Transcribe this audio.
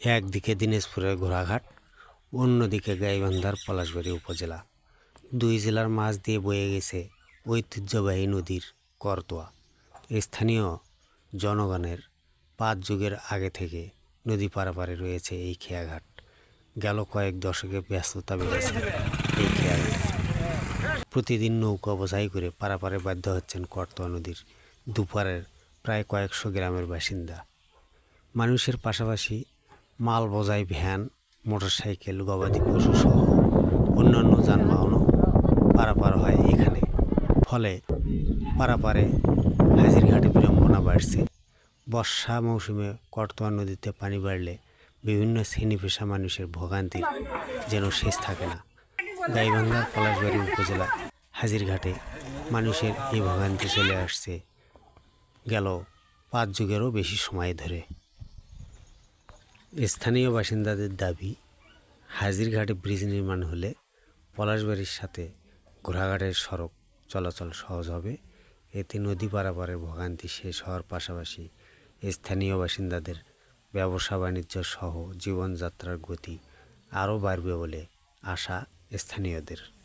একদিকে দিনাজপুরের ঘোড়াঘাট অন্যদিকে গাইবান্ধার পলাশবাড়ি উপজেলা। দুই জেলার মাঝ দিয়ে বয়ে গেছে ঐতিহ্যবাহী নদীর করতোয়া। স্থানীয় জনগণের পাঁচ যুগের আগে থেকে নদী পারাপারে রয়েছে এই খেয়াঘাট। গেল কয়েক দশকে ব্যস্ততা বেড়েছে এই খেয়াঘাট। প্রতিদিন নৌকা বোঝাই করে পারাপারে বাধ্য হচ্ছেন করতোয়া নদীর দুপারের প্রায় কয়েকশো গ্রামের বাসিন্দা। মানুষের পাশাপাশি মাল বোঝাই, ভ্যান, মোটরসাইকেল, গবাদি পশু সহ অন্যান্য যানবাহনও পারাপার হয় এখানে। ফলে পারাপারে হাজিরঘাটে বিড়ম্বনা বাড়ছে। বর্ষা মৌসুমে করতোয়া নদীতে পানি বাড়লে বিভিন্ন শ্রেণি পেশা মানুষের ভোগান্তির যেন শেষ থাকে না। গাইবান্ধার পলাশবাড়ি উপজেলা হাজিরঘাটে মানুষের এই ভোগান্তি চলে আসছে। গেল পাঁচ যুগেরও বেশি সময় ধরে। স্থানীয় বাসিন্দাদের দাবি, হাজিরঘাটে ব্রিজ নির্মাণ হলে পলাশবাড়ির সাথে ঘোড়াঘাটের সড়ক চলাচল সহজ হবে। এতে নদী পারাপারের ভোগান্তি শেষ হওয়ার পাশাপাশি স্থানীয় বাসিন্দাদের ব্যবসা বাণিজ্য সহ জীবনযাত্রার গতি আরও বাড়বে বলে আশা স্থানীয়দের।